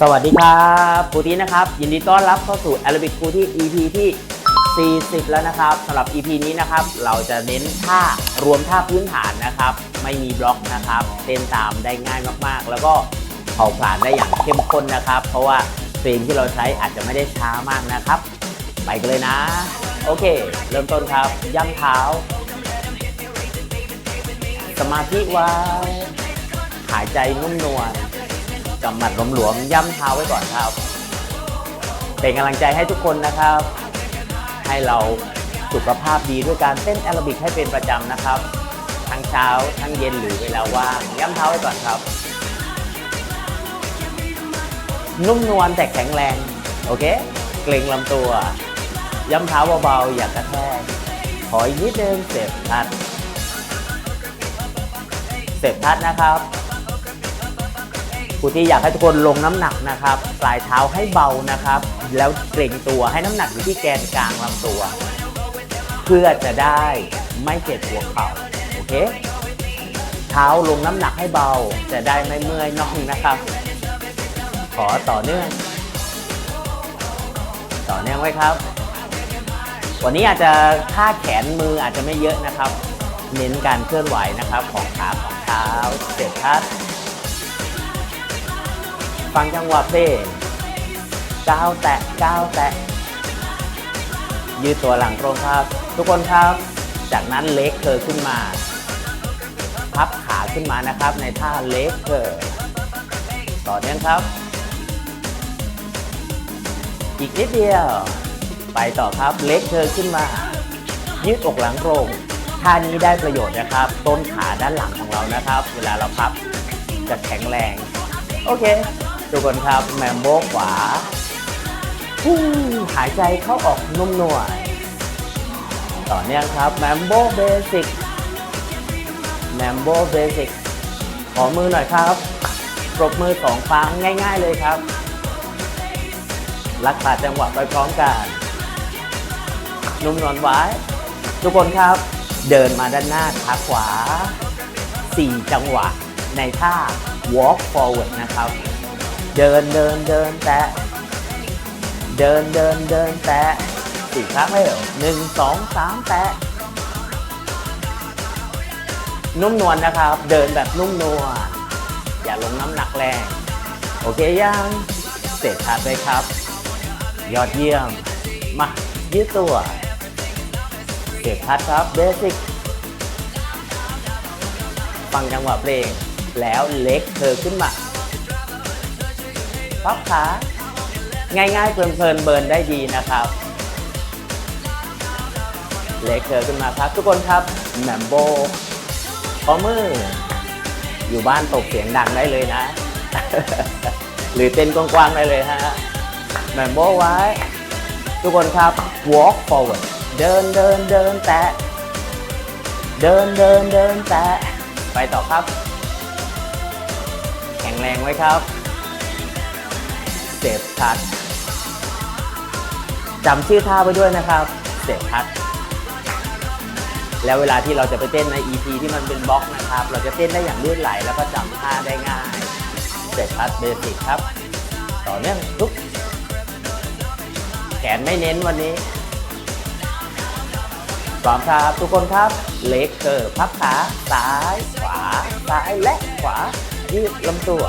สวัสดีครับครูทีนะครับ ยินดีต้อนรับเข้าสู่ Arabic ครูที่ EP ที่ 40 แล้วนะครับสำหรับ EP นี้นะครับ เราจะเน้นท่ารวมท่าพื้นฐานนะครับ ไม่มีบล็อกนะครับเต้นตามได้ง่ายมากๆ แล้วก็เผาผลาญได้อย่างเข้มข้นนะครับ เพราะว่าเพลงที่เราใช้อาจจะไม่ได้ช้ามากนะครับ ไปกันเลยนะ โอเค เริ่มต้นครับ ย่ำเท้า สมาธิไว้หายใจนุ่มนวล กำหมัดหลวมๆย่ำเท้าไว้ก่อนครับ เป็นกำลังใจให้ทุกคนนะครับ ให้เราสุขภาพดีด้วยการเต้นแอโรบิกให้เป็นประจำนะครับ ทั้งเช้าทั้งเย็นหรือเวลาว่างย่ำเท้าไว้ก่อนครับ นุ่มนวลแต่แข็งแรง โอเค เกรงลำตัว ย่ำเท้าเบาๆ อย่ากระแทกขออีกนิดนึงเสพทัดเสพทัดนะครับ ครูที่อยากให้ทุกคนลงน้ำหนักนะครับ ปลายเท้าให้เบานะครับ แล้วเกรงตัวให้น้ำหนักอยู่ที่แกนกลางลำตัว เพื่อจะได้ไม่เจ็บหัวเข่าโอเค เท้าลงน้ำหนักให้เบา จะได้ไม่เมื่อยน่องนะครับ ขอต่อเนื่อง ต่อเนื่องไว้ครับ วันนี้อาจจะท่าแขนมืออาจจะไม่เยอะนะครับ เน้นการเคลื่อนไหวนะครับของขาของเท้าเสร็จทัด ฟังจังหวะเพลงก้าวแตะก้าวแตะ ยืดตัวหลังตรงครับ ทุกคนครับ จากนั้นเล็กเคอร์ขึ้นมา พับขาขึ้นมานะครับ ในท่าเล็กเคอร์ต่อเนื่องครับ อีกนิดเดียว ไปต่อครับเล็กเคอร์ขึ้นมา ยืดอกหลังตรงท่านี้ได้ประโยชน์นะครับ ต้นขาด้านหลังของเรานะครับ เวลาเราพับจะแข็งแรง โอเค ทุกคนครับแมมโบขวาฮู้หายใจเข้าออกนุ่มนวลต่อเนื่องครับแมมโบเบสิกแมมโบเบสิกขอมือหน่อยครับปรบมือสองครั้งง่าย ๆเลยครับ รักษาจังหวะไปพร้อมกันนุ่มนวลไว้ ทุกคนครับ เดินมาด้านหน้าขาขวา 4 จังหวะในท่า walk forward นะครับ เดินเดินเดินแตะ เดินเดินเดินแตะสี่ครั้งเร็วหนึ่งสองสามแตะ นุ่มนวลนะครับ เดินแบบนุ่มนวลอย่าลงน้ำหนักแรง โอเคยังเสร็จทัดเลยครับ ยอดเยี่ยม มายืดตัวเก็บพัดครับเบสิกฟังจังหวะเพลง แล้วเล็กเธอขึ้นมา พับขาง่ายๆ เพลินๆเบิร์นได้ดีนะครับเล็กเธอขึ้นมาครับ ทุกคนครับแมมโบขอมือ อยู่บ้านตกเสียงดังได้เลยนะ หรือเต้นกว้างๆได้เลยฮะแมมโบไว้ ทุกคนครับ walk forward เดินเดินเดินแตะ เดินเดินเดินแตะ ไปต่อครับ แข็งแรงไว้ครับ เสพทัดจำชื่อท่าไว้ด้วยนะครับเสพทัดแล้วเวลาที่เราจะไปเต้นใน EP ที่มันเป็นบล็อกนะครับ เราจะเต้นได้อย่างลื่นไหลแล้วก็จำท่าได้ง่ายเสร็จพัดเบสิกครับ ต่อเนื่องทุก แขนไม่เน้นวันนี้พร้อมครับทุกคนครับ เล็กเกอร์พับขา ซ้าย ขวา ซ้ายและขวายืดลำตัว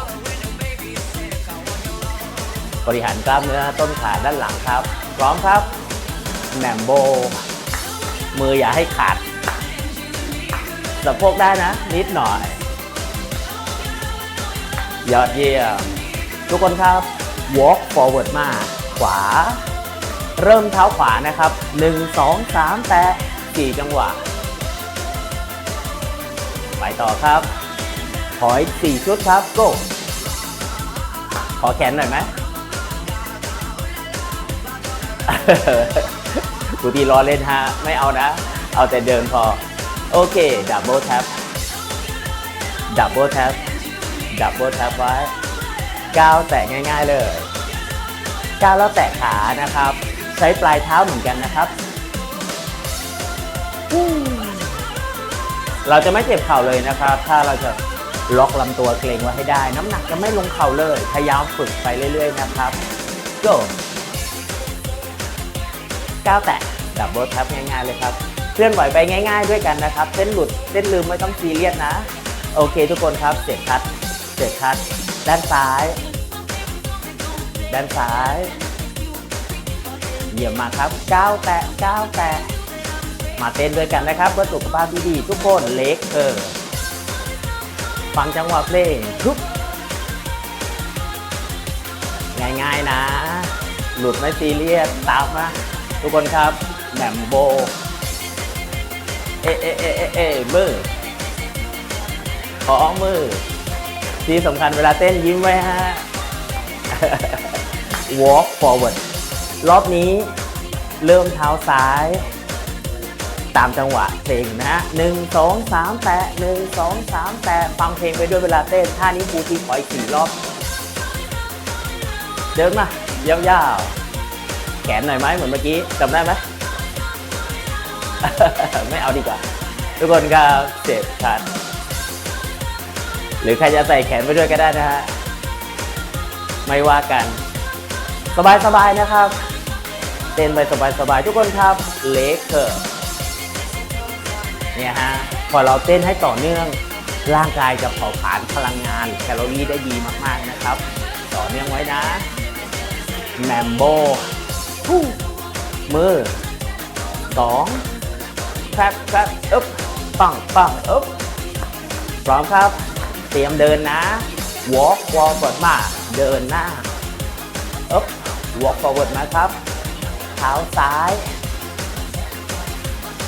บริหารกล้ามเนื้อต้นขาด้านหลังครับ พร้อมครับแหนมโบ มืออย่าให้ขาดสะโพกได้นะ นิดหน่อย ยอดเยี่ยม ทุกคนครับ walk forward มา ขวา เริ่มเท้าขวานะครับ 1 2 3 แตะ4จังหวะ ไปต่อครับขออีก4ชุดครับ go ขอแขนหน่อยไหม กูตีรอเล่นฮะ ไม่เอานะ เอาแต่เดินพอ โอเคดับเบิลแท็บดับเบิลแท็บดับเบิลแท็บไว้ก้าวแตะง่าย ๆเลยก้าวแล้วแตะขานะครับ ใช้ปลายเท้าเหมือนกันนะครับเราจะไม่เจ็บเข่าเลยนะครับ ถ้าเราจะล็อกลำตัวเกรงไว้ให้ได้ น้ำหนักจะไม่ลงเข่าเลย พยายามฝึกไปเรื่อย ๆ นะครับ go ก้าวแตะดับเบิลแท็บง่ายๆเลยครับ เคลื่อนไหวไปง่าย ๆ ด้วยกันนะครับ เส้นหลุดเส้นลืมไม่ต้องซีเรียสนะ โอเคทุกคนครับเสร็จคัดเสร็จคัด ด้านซ้าย ด้านซ้ายเยี่ยมมาครับก้าวแตะก้าวแตะมาเต้นด้วยกันนะครับเพื่อสุขภาพที่ดีทุกคนเล็กเออฟังจังหวะเพลงทุบง่ายๆนะ หลุดไม่ซีเรียสตามมา ทุกคนครับแหมมโบ เอเอเอเอเอมือขอมือ ที่สำคัญเวลาเต้นยิ้มไว้ฮะ walk forward รอบนี้เริ่มเท้าซ้าย ตามจังหวะเพลงนะฮะหนึ่งสองสามแตะหนึ่งสองสามแตะฟังเพลงไปด้วยเวลาเต้นท่านี้ครูทีขออีกสี่รอบ เดินมา ยาวๆ ขนหน่อยไหมเหมือนเมื่อกี้จำได้ไหม ไม่เอาดีกว่า ทุกคนครับเจ็บชัดหรือใครจะใส่แขนไปด้วยก็ได้นะฮะ ไม่ว่ากัน สบายๆนะครับ เต้นไปสบายๆทุกคนครับเลเกอร์เนี่ยฮะพอเราเต้นให้ต่อเนื่องร่างกายจะเผาผลาญพลังงาน แคลอรี่ได้ดีมากๆนะครับ ต่อเนื่องไว้นะแมมโบ ฮู้มือสองแครบแครบอึ๊บปังปังอึ๊บพร้อมครับ เตรียมเดินนะ walk forward มา เดินหน้าอึ๊บ walk forward นะครับ เท้าซ้าย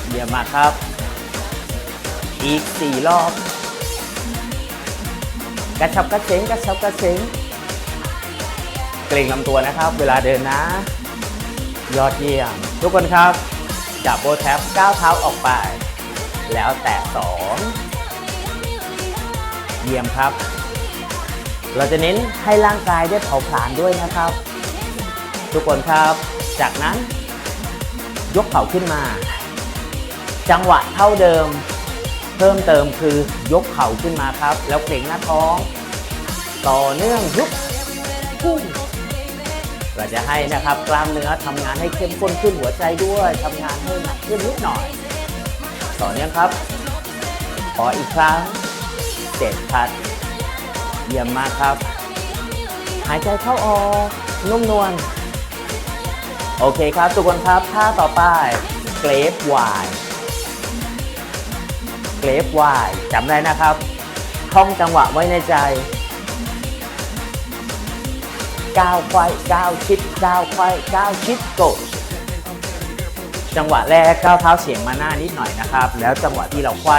เยี่ยมมากครับ อีก4รอบ กระชับกระเฉงกระชับกระเฉงเกรงลำตัวนะครับ เวลาเดินนะ ยอดเยี่ยม ทุกคนครับจับโบแท็บก้าวเท้าออกไป แล้วแตะสองเยี่ยมครับ เราจะเน้นให้ร่างกายได้เผาผลาญด้วยนะครับ ทุกคนครับ จากนั้น ยกเข่าขึ้นมา จังหวะเท่าเดิม เพิ่มเติมคือยกเข่าขึ้นมาครับ แล้วเกร็งหน้าท้อง ต่อเนื่องยุบพุ่ง เราจะให้นะครับกล้ามเนื้อทำงานให้เข้มข้นขึ้นหัวใจด้วยทำงานให้หนักขึ้นนิดหน่อย ต่อเนื่องครับขออีกครั้งเจ็ดพัดเยี่ยมมากครับ หายใจเข้าออกนุ่มนวลโอเคครับ ทุกคนครับท่าต่อไปเกรฟวายเกรฟวายจำได้นะครับท่องจังหวะไว้ในใจ ก้าวไขว้ก้าวชิดก้าวไขว้ก้าวชิดโกจังหวะแรกก้าวเท้าเฉียงมาหน้านิดหน่อยนะครับ แล้วจังหวะที่เราไขว้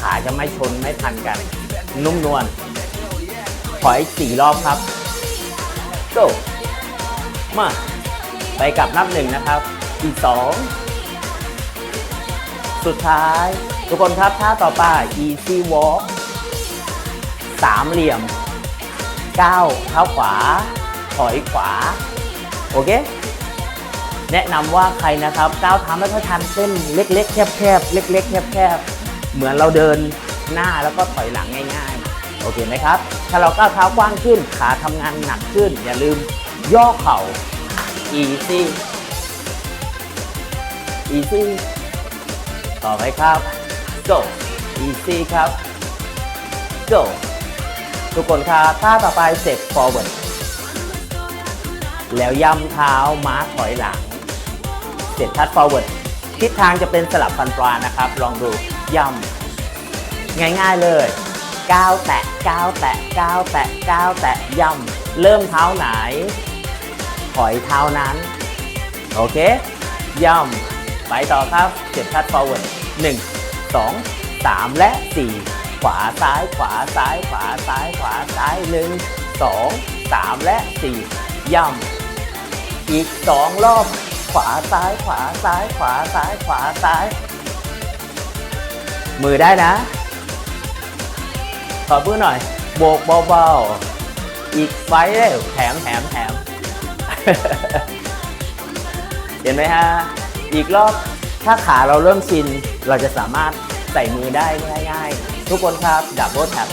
ขาจะไม่ชนไม่ทันกัน นุ่มนวลขออีกสี่รอบครับ go มาไปกลับนับหนึ่งนะครับ อีกสองสุดท้าย ทุกคนครับท่าต่อไป easy walk สามเหลี่ยมก้าวเท้าขวา ถอยขวา โอเค แนะนำว่าใครนะครับก้าวเท้าไม่ค่อยทันเส้นเล็ก ๆ แคบๆเล็ก ๆ แคบๆเหมือนเราเดินหน้าแล้วก็ถอยหลังง่าย ๆ โอเคไหมครับ ถ้าเราก้าวเท้ากว้างขึ้นขาทำงานหนักขึ้น อย่าลืมย่อเข่า easy easy ต่อไปครับ go easy ครับ go ทุกคนครับท่าต่อไป step forward แล้วย่ำเท้าม้าถอยหลังเสร็จทัด forward ทิศทางจะเป็นสลับฟันปลานะครับ ลองดูย่ำง่ายๆเลยก้าวแตะก้าวแตะก้าวแตะก้าวแตะย่ำเริ่มเท้าไหน ถอยเท้านั้น โอเค ย่ำไปต่อครับเจ็ดทัด forward 1 2 3และ4ขวาซ้ายขวาซ้ายขวาซ้ายขวาซ้าย1 2 3และ4ย่ำ อีก2รอบ ขวาซ้ายขวาซ้ายขวาซ้ายขวาซ้าย มือได้นะ ขอพูดหน่อย โบกเบาๆ อีกไฟเร็วแถมแถมแถมเห็นไหมฮะ อีกรอบ ถ้าขาเราเริ่มชิน เราจะสามารถใส่มือได้ง่ายๆ ทุกคนครับ ดับเบิลแท็บ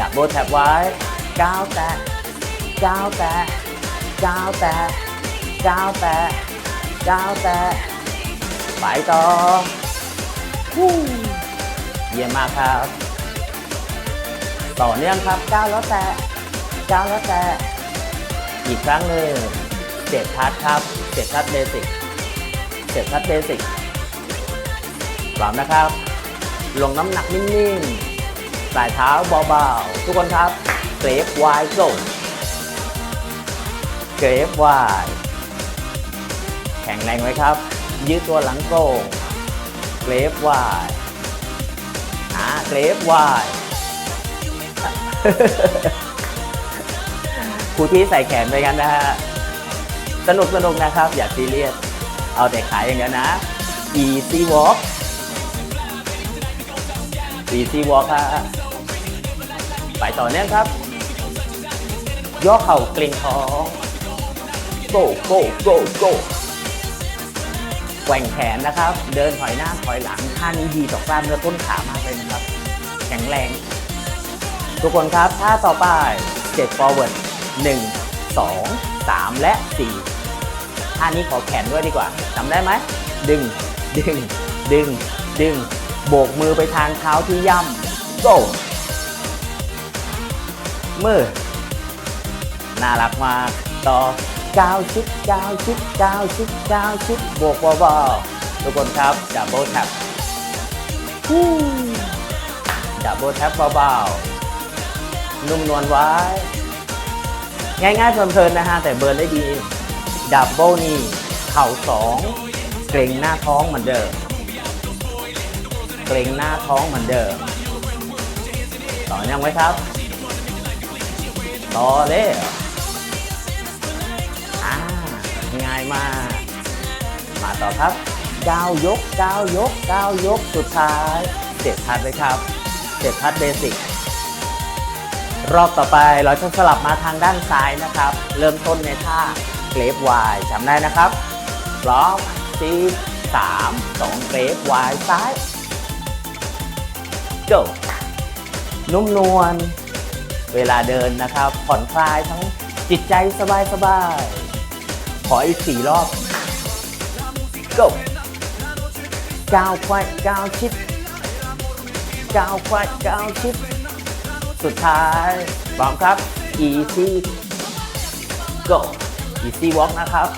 ดับเบิลแท็บไว้ก้าวแตะก้าวแตะ ก้าวแตะก้าวแตะก้าวแตะไปต่อฮู้เยี่ยมมากครับ ต่อเนื่องครับก้าวแล้วแตะก้าวแล้วแตะอีกครั้งหนึ่งเจ็ดทัดครับเจ็ดทัดเบสิกเจ็ดทัดเบสิกพร้อมนะครับ ลงน้ำหนักนิ่งๆสายเท้าเบาๆ ทุกคนครับเกรฟวโก เกรฟวายแข็งแรงไว้ครับ ยืดตัวหลังโกงเกรฟวายอ่าเกรฟวายครูที่ใส่แขนไปกันนะฮะ สนุกสนุกนะครับ อย่าซีเรียส เอาแต่ขายอย่างเดียวนะ easy walk easy walk ครับไปต่อเนื่องครับย่อเข่าเกร็งท้อง go go go go แกว่งแขนนะครับ เดินถอยหน้าถอยหลังท่านี้ดีต่อกล้ามเนื้อต้นขามากเลยนะครับ แข็งแรง ทุกคนครับท่าต่อไป step forward 1 2 3 และ 4 ท่านี้ขอแขนด้วยดีกว่าจำได้ไหม ดึง ดึง ดึง ดึง โบกมือไปทางเท้าที่ย่ำ go มือ น่ารักมาก ต่อ ก้าวชิดก้าวชิดก้าวชิดก้าวชิดโบกเบาๆทุกคนครับดับเบิลแท็บดับเบิลแท็บเบาๆนุ่มนวลไว้ ง่ายๆเพลินๆนะฮะ แต่เบิร์นได้ดี ดับเบิลนี่เข่าสองเกรงหน้าท้องเหมือนเดิม เกรงหน้าท้องเหมือนเดิม ต่อยังไว้ครับ ต่อเลยอ่า ง่ายมาก มาต่อครับก้าวยกก้าวยกก้าวยกสุดท้ายเจ็ดทัดเลยครับเจ็ดทัดเบสิกรอบต่อไปเราจะสลับมาทางด้านซ้ายนะครับ เริ่มต้นในท่าเกรฟวายจำได้นะครับร้อมสี่สามสองเกรฟวายซ้าย go นุ่มนวลเวลาเดินนะครับ ผ่อนคลายทั้งจิตใจสบายสบาย ออีกสี่รอบ go ก้าวควายก้าวชิดก้าวควายก้าวชิด สุดท้ายพร้อมครับ easy go easy walk นะครับ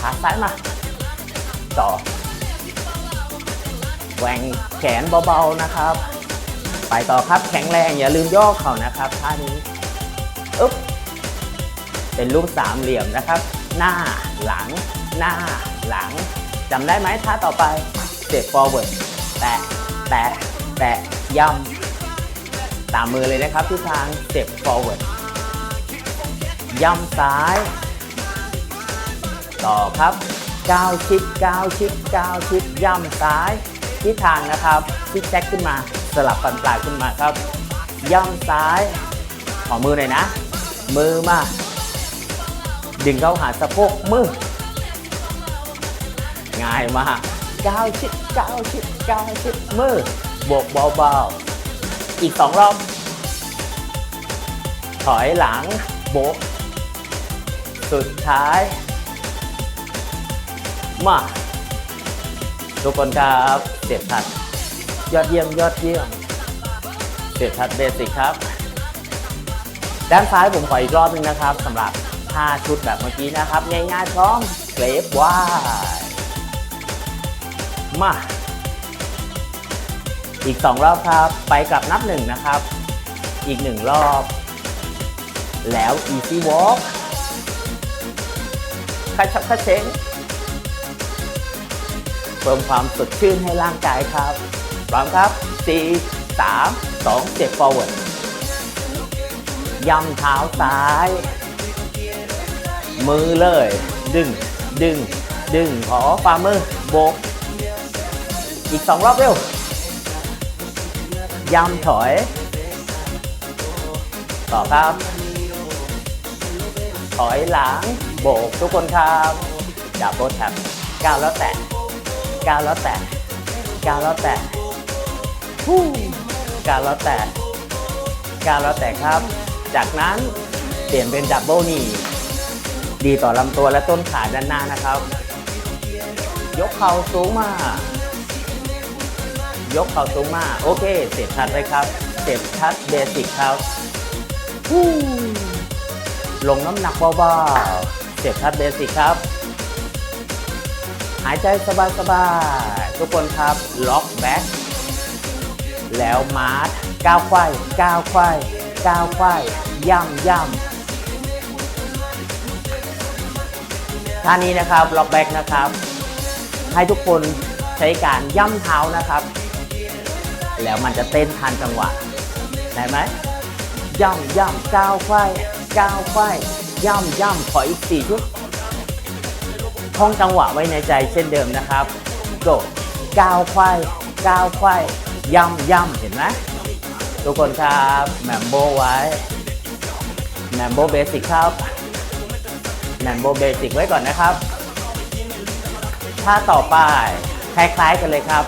ขาซ้ายมา ต่อแหว่งแขนเบาๆนะครับ ไปต่อครับแข็งแรงอย่าลืมย่อเข่านะครับท่านี้ อึ๊บ เป็นรูปสามเหลี่ยมนะครับ หน้าหลัง หน้าหลังจำได้ไหมท่าต่อไป step forward แตะแตะแตะย่ำตามมือเลยนะครับทิศทาง step forward ย่ำซ้าย ต่อครับก้าวชิดก้าวชิดก้าวชิดย่ำซ้ายทิศทางนะครับซิกแซกขึ้นมาสลับฟันปลายขึ้นมาครับ ย่ำซ้ายขอมือหน่อยนะ มือมา ดึงเข้าหาสะโพกมือ ง่ายมากก้าวชิดก้าวชิดก้าวชิดมือโบกเบาๆ อีกสองรอบ ถอยหลังโบกสุดท้าย มา ทุกคนครับเสียบทัด ยอดเยี่ยมยอดเยี่ยมเสียบทัดเบสิกครับ ด้านซ้ายผมขออีกรอบหนึงนะครับสำหรับ 5 ชุดแบบเมื่อกี้นะครับ ง่ายๆพร้อมเกรฟว่ายมา อีก 2 รอบครับ ไปกลับนับหนึ่งนะครับ อีกหนึ่งรอบ แล้ว easy walk คาชับคาเชงเพิ่มความสดชื่นให้ร่างกายครับพร้อมครับ 4 3 2 7 forward ย่ำเท้าซ้าย มือเลย ดึง ดึง ดึง ขอฝ่ามือโบก อีกสองรอบเร็วย่ำถอย ต่อครับ ถอยหลัง โบกทุกคนครับดับเบิลแท็บก้าวแล้วแตะก้าวแล้วแตะก้าวแล้วแตะฮู้ก้าวแล้วแตะก้าวแล้วแต่ครับ จากนั้นเปลี่ยนเป็นดับเบิลนี่ ดีต่อลำตัวและต้นขาด้านหน้านะครับ ยกเข่าสูงมายกเข่าสูงมาโอเคเสร็จชัดเลยครับเสร็จชัดเบสิกครับลงน้ำหนักเบาๆเสร็จชัดเบสิกครับหายใจสบายๆทุกคนครับล็อกแบ็คแล้วมาร์ทก้าวไขว้ก้าวไขว้ก้าวไขว้ย่ำย่ำ ท่านี้นะครับล็อกแบ็คนะครับ ให้ทุกคนใช้การย่ำเท้านะครับ แล้วมันจะเต้นทันจังหวะได้ไหมย่ำย่ำก้าวไขว้ก้าวไขว้ย่ำย่ำขออีกสี่ชุดท่องจังหวะไว้ในใจเช่นเดิมนะครับโกก้าวไขว้ก้าวไขว้ย่ำย่ำเห็นไหมทุกคนครับแมมโบไว้แมมโบเบสิกครับ แมมโบเบสิกไว้ก่อนนะครับท่าต่อไปคล้ายๆกันเลยครับ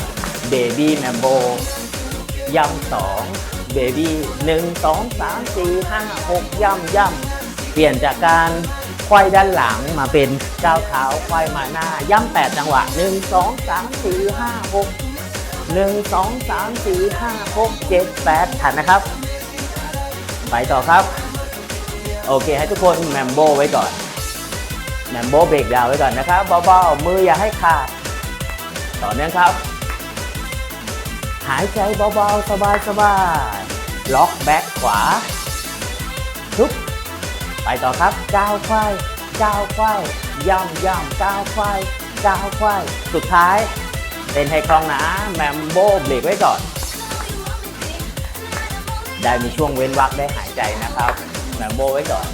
เบบี้แมมโบย่ำสองเบบี้หนึ่งสองสามสี่ห้าหกย่ำย่ำเปลี่ยนจากการไขว้ด้านหลังมาเป็นก้าวเท้าไขว้มาหน้า ย่ำแปดจังหวะหนึ่งสองสามสี่ห้าหกหนึ่งสองสามสี่ห้าหกเจ็ดแปดทันนะครับ ไปต่อครับ โอเคให้ทุกคนแมมโบไว้ก่อน แมมโบเบรกดาวไว้ก่อนนะครับเบาๆมืออย่าให้ขาด ต่อเนื่องครับ หายใจเบาๆ สบายๆ ล็อกแบ็คขวาทุบไปต่อครับก้าวไขว้ก้าวไขว้ย่ำย่ำก้าวไขว้ก้าวไขว้สุดท้ายเป็นให้คล่องนะแมมโบเบรกไว้ก่อน ได้มีช่วงเว้นวักได้หายใจนะครับแมมโบไว้ก่อน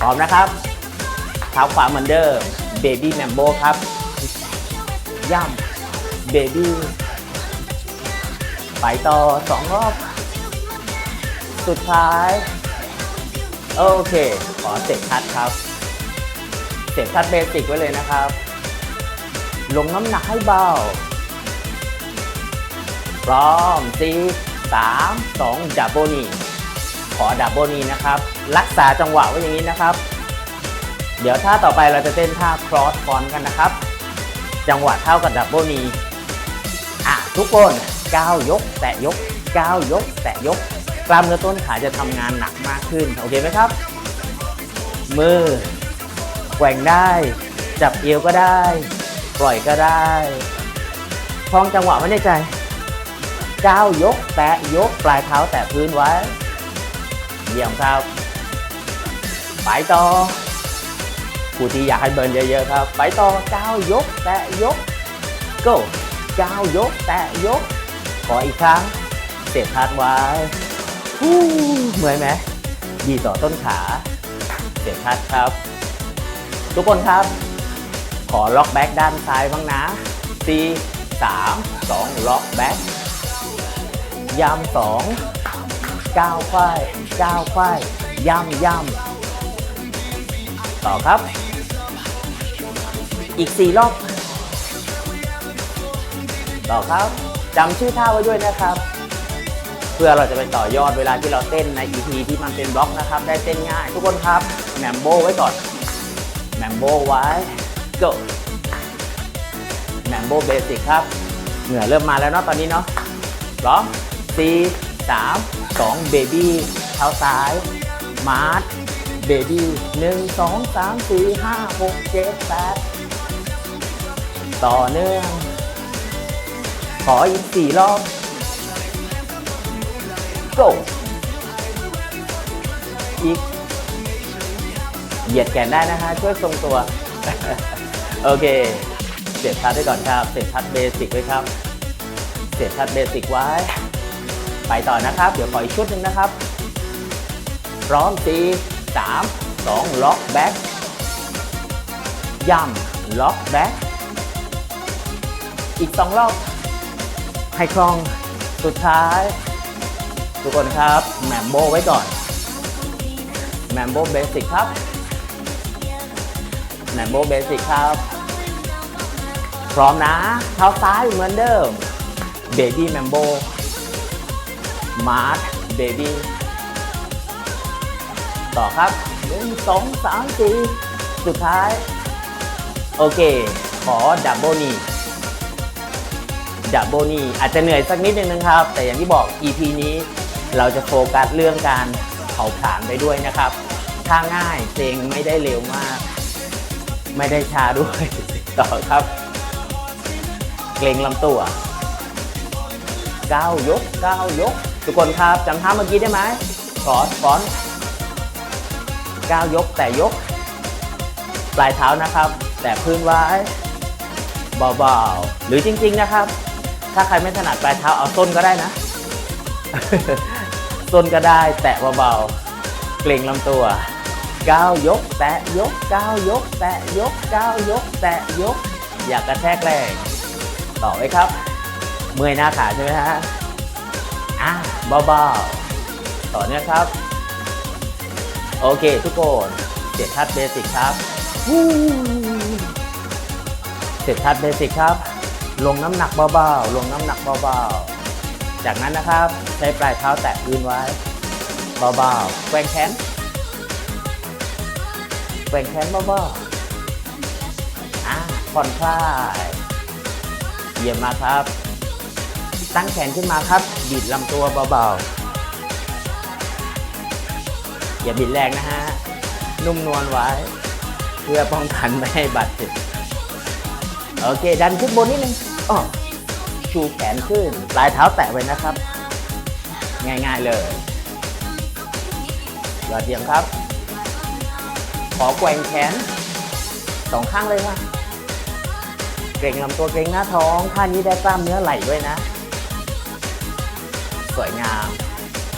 พร้อมนะครับ ท้าขวาเหมือนเดิมเบบี้แมมโบครับ ย่ำเบบี้ไปต่อสองรอบ สุดท้าย โอเค ขอเสร็จทัดครับเสร็จทัดเบสิกไว้เลยนะครับ ลงน้ำหนักให้เบา พร้อมสี่สามสองดับเบิลนีขอดับเบิลนีนะครับ รักษาจังหวะไว้อย่างนี้นะครับ เดี๋ยวท่าต่อไปเราจะเต้นท่า cross f o n กันนะครับ จังหวะเท่ากับดับเบิลนีอะทุกคนก้าวยก แตะยกก้าวยก แตะยก กล้ามเนื้อต้นขาจะทำงานหนักมากขึ้น โอเคไหมครับ มือแกว่งได้ จับเอวก็ได้ ปล่อยก็ได้คล้องจังหวะไว้ในใจก้าวยก แตะยก ปลายเท้าแตะพื้นไว้ เยี่ยมครับ ไปต่อ ครูที่อยากให้เบิร์นเยอะๆครับ ไปต่อก้าวยก แตะยก go ก้าวยก แตะยก ขออีกครั้ง เสียบทัดไว้ฮู้เมื่อยไหมดีต่อต้นขา เสียบทัดครับ ทุกคนครับ ขอล็อกแบ็กด้านซ้ายบ้างนะ4 3 2ล็อกแบ็กยำสองก้าวควายก้าวควายย่ำย่ำต่อครับ อีก 4 รอบต่อครับจำชื่อท่าไว้ด้วยนะครับ เพื่อเราจะไปต่อยอดเวลาที่เราเต้นใน EP ที่มันเป็นบล็อกนะครับ ได้เต้นง่าย ทุกคนครับแมมโบไว้ก่อนแมมโบไว้ go แมมโบเบสิกครับ เหงื่อเริ่มมาแล้วเนาะตอนนี้เนาะพร้อมสี่สามสองเบบี้เท้าซ้าย มาร์ทเบบี้หนึ่งสองสามสี่ห้าหกเจ็ดแปด ต่อเนื่อง ขออีกสี่รอบ go อีก เหยียดแขนได้นะคะช่วยทรงตัว โอเค เสียบทัดไว้ก่อนครับ เสียบทัดเบสิกไว้ครับ เสียบทัดเบสิกไว้ ไปต่อนะครับ เดี๋ยวขออีกชุดหนึ่งนะครับ พร้อมสี่สามสองล็อกแบ็คย่ำล็อกแบ็ค อีกสองรอบให้คล่องสุดท้าย ทุกคนครับแมมโบไว้ก่อนแมมโบเบสิกครับแมมโบเบสิกครับ พร้อมนะเท้าซ้ายเหมือนเดิมเบบี้แมมโบมาร์ทเบบี้ต่อครับหนึ่งสองสามสี่สุดท้าย โอเค ขอดับเบิลนี ดับเบิลนีอาจจะเหนื่อยสักนิดนึงนะครับ แต่อย่างที่บอก EP นี้เราจะโฟกัสเรื่องการเผาผลาญไปด้วยนะครับท่าง่ายเพลงไม่ได้เร็วมาก ไม่ได้ช้าด้วย ต่อครับ เกรงลำตัวก้าวยกก้าวยก ทุกคนครับจำท่าเมื่อกี้ได้ไหมฟอนฟอนก้าวยกแต่ยก ปลายเท้านะครับ แต่พื้นไว้เบาๆหรือจริงๆนะครับ ถ้าใครไม่ถนัดปลายเท้าเอาส้นก็ได้นะ ส้นก็ได้ แตะเบาๆ เกรงลำตัวก้าวยก แตะยกก้าวยก แตะยกก้าวยก แตะยก อย่ากระแทกแรงต่อไว้ครับ เมื่อยหน้าขาใช่ไหมฮะอะเบาๆต่อเนื่องครับ โอเคทุกคนเจ็ดทัดเบสิกครับวู้เจ็ดทัดเบสิกครับ ลงน้ำหนักเบาๆ ลงน้ำหนักเบาๆ จากนั้นนะครับใช้ปลายเท้าแตะพื้นไว้ เบาๆ แกว่งแขน แกว่งแขนเบาๆอะผ่อนคลาย เยี่ยมมากครับ ตั้งแขนขึ้นมาครับบิดลำตัวเบาๆ อย่าบิดแรงนะฮะ นุ่มนวลไว้ เพื่อป้องกันไม่ให้บาดเจ็บโอเค ดันขึ้นบนนิดนึง อ้อชูแขนขึ้นปลายเท้าแตะไว้นะครับ ง่ายๆเลยยอดเยี่ยมครับ ขอแกว่งแขนสองข้างเลยค่ะเกร็งลำตัวเกร็งหน้าท้องท่านี้ได้กล้ามเนื้อไหล่ด้วยนะ สวยงาม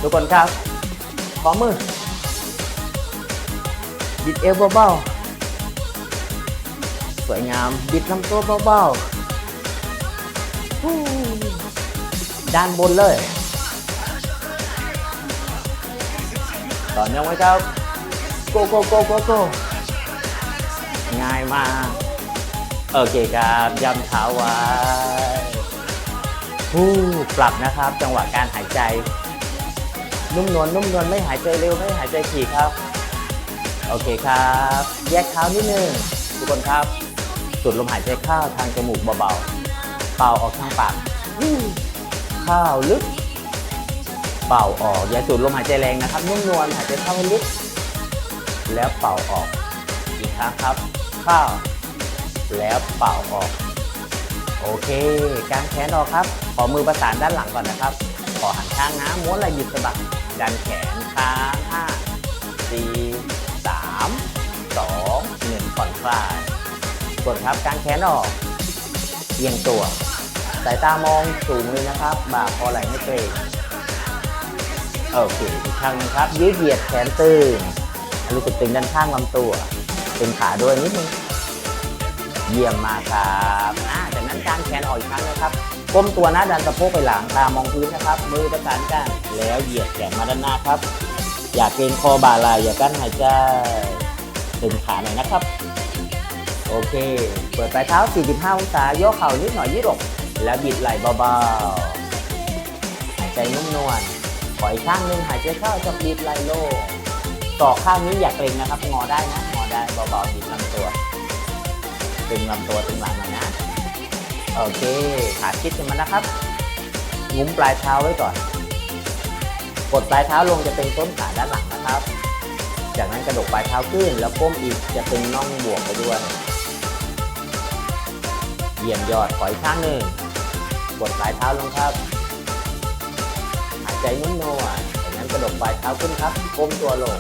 ทุกคนครับ ขอมือ บิดเอวเบาๆ สวยงาม บิดลำตัวเบาๆ ด้านบนเลย ต่อเนื่องไว้ครับ โกโกโกโกโกง่ายมาก โอเคครับย้ำเท้าไว้ฮู้ปรับนะครับ จังหวะการหายใจ นุ่มนวลนุ่มนวลไม่หายใจเร็ว ไม่หายใจถี่ครับ โอเคครับ แยกเท้านิดนึงทุกคนครับสูดลมหายใจเข้าทางจมูกเบาๆ เป่าออกทางปากฮู้เข้าลึก เป่าออกอย่าสูดลมหายใจแรงนะครับนุ่มนวลหายใจเข้าให้ลึก แล้วเป่าออกอีกครั้งครับ เข้า แล้วเป่าออก โอเคกางแขนออกครับ ขอมือประสานด้านหลังก่อนนะครับ ขอหันข้างนะม้วนไหล่หยุดสะบัดดันแขนค้างห้าสี่สามสองหนึ่งผ่อนคลายกดครับกางแขนออกเอียงตัว สายตามองสูงเลยนะครับ บ่าคอไหล่ไม่เกรงโอเคอีกครั้งนึงครับ ยืดเหยียดแขนตึงรู้สึกตึงด้านข้างลำตัวตึงขาด้วยนิดนึงเยี่ยมมากครับอ่าจากนั้นการแขนออกอีกครั้งนะครับก้มตัวหน้าดันสะโพกไปหลังตามองพื้นนะครับ มือประสานกันแล้วเหยียดแขนมาด้านหน้าครับ อย่าเกรงคอบ่าไหล่อย่ากั้นหายใจตึงขาหน่อยนะครับ โอเค เปิดปลายเท้า 45 องศาย่อเข่านิดหน่อยยืดอก แล้วบิดไหล่เบาๆหายใจนุ่มนวลปล่อยข้างหนึงหายใจเข้าจะบิดไหล่โล่งต่อข้างนี้อย่าเกรงนะครับ งอได้นะ งอได้เบาๆบิดลำตัว ตึงลำตัวตึงหลังหน่อยนะ โอเค ขาชิดกันมานะครับ งุ้มปลายเท้าไว้ก่อน กดปลายเท้าลงจะเป็นต้นขาด้านหลังนะครับ จากนั้นกระดกปลายเท้าขึ้น แล้วก้มอีกจะเป็นน่องบวกไปด้วย เยี่ยมยอดขออีกข้างหนึ่ง กดปลายเท้าลงครับหายใจนุ่มนวลจากนั้นกระดกปลายเท้าขึ้นครับก้มตัวลง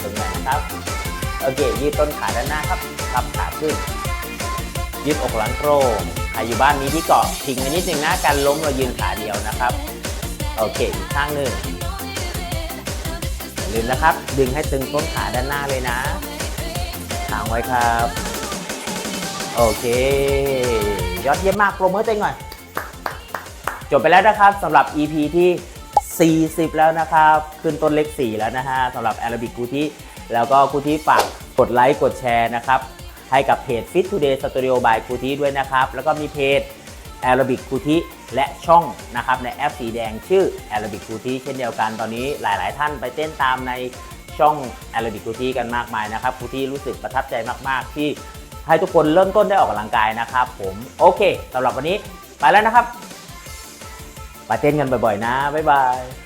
ถึงไหนนะครับ โอเค ยืดต้นขาด้านหน้าครับพับขาขึ้น ยืดอกหลังตรงใครอยู่บ้านมีที่เกาะทิ้งไว้นิดนึงนะการล้มเรายืนขาเดียวนะครับ โอเคอีกข้างหนึ่งลืมนะครับ ดึงให้ตึงต้นขาด้านหน้าเลยนะทางไว้ครับ โอเค ยอดเยี่ยมมากโปรโมทเองหน่อย จบไปแล้วนะครับสำหรับ EP ที่ 40 แล้วนะครับ ขึ้นต้นเลข 4 แล้วนะฮะสำหรับ Arabic กูที่แล้วก็กูที่ฝากกดไลค์กดแชร์นะครับ ให้กับเพจ Fit Today Studio by กูที่ด้วยนะครับ แล้วก็มีเพจ Arabic กูที่และช่องนะครับในแอปสีแดงชื่อ Arabic Beauty เช่นเดียวกันตอนนี้หลาย ๆ ท่านไปเต้นตามในช่อง Arabic Beauty กันมากมายนะครับผู้ที่รู้สึกประทับใจมาก ๆ ที่ ให้ทุกคนเริ่มต้นได้ออกกำลังกายนะครับผมโอเคสำหรับวันนี้ไปแล้วนะครับไปเต้นกันบ่อยๆ นะบ๊ายบาย